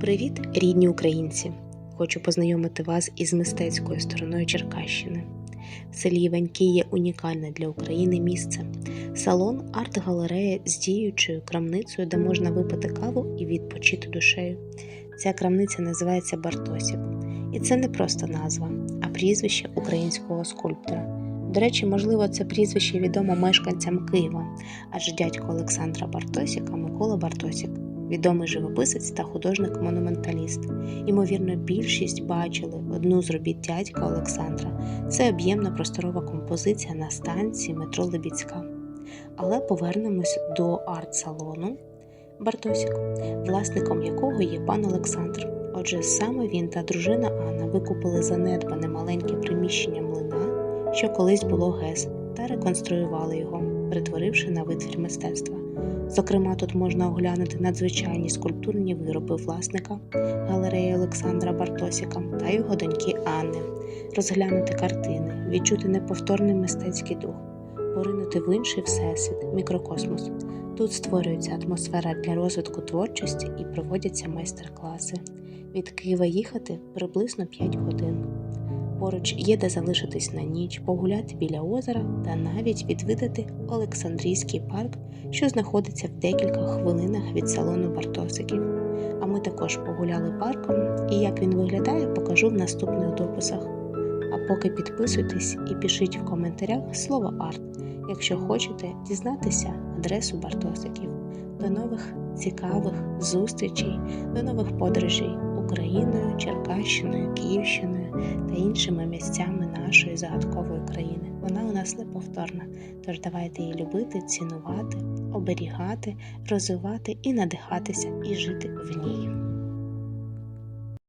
Привіт, рідні українці! Хочу познайомити вас із мистецькою стороною Черкащини. В селі Іваньки є унікальне для України місце салон арт-галерея з діючою крамницею, де можна випити каву і відпочити душею. Ця крамниця називається Бартосік. І це не просто назва, а прізвище українського скульптора. До речі, можливо, це прізвище відомо мешканцям Києва, адже дядько Олександра Бартосіка Микола Бартосік відомий живописець та художник-монументаліст. Ймовірно, більшість бачили одну з робіт дядька Олександра. Це об'ємна просторова композиція на станції метро Лебідська. Але повернемось до арт-салону Бартосік, власником якого є пан Олександр. Отже, саме він та дружина Анна викупили занедбане маленьке приміщення млина, що колись було ГЕС, та реконструювали його, перетворивши на витвір мистецтва. Зокрема, тут можна оглянути надзвичайні скульптурні вироби власника галереї Олександра Бартосіка та його доньки Анни, розглянути картини, відчути неповторний мистецький дух, поринути в інший всесвіт, мікрокосмос. Тут створюється атмосфера для розвитку творчості і проводяться майстер-класи. Від Києва їхати приблизно 5 годин. Поруч є де залишитись на ніч, погуляти біля озера та навіть відвідати Олександрійський парк, що знаходиться в декілька хвилинах від салону Бартосиків. А ми також погуляли парком, і як він виглядає, покажу в наступних дописах. А поки підписуйтесь і пишіть в коментарях слово арт, якщо хочете дізнатися адресу Бартосиків. До нових цікавих зустрічей, до нових подорожей Україною, Черкащиною, Київщиною та іншими місцями нашої загадкової країни. Вона у нас неповторна, тож давайте її любити, цінувати, оберігати, розвивати і надихатися і жити в ній.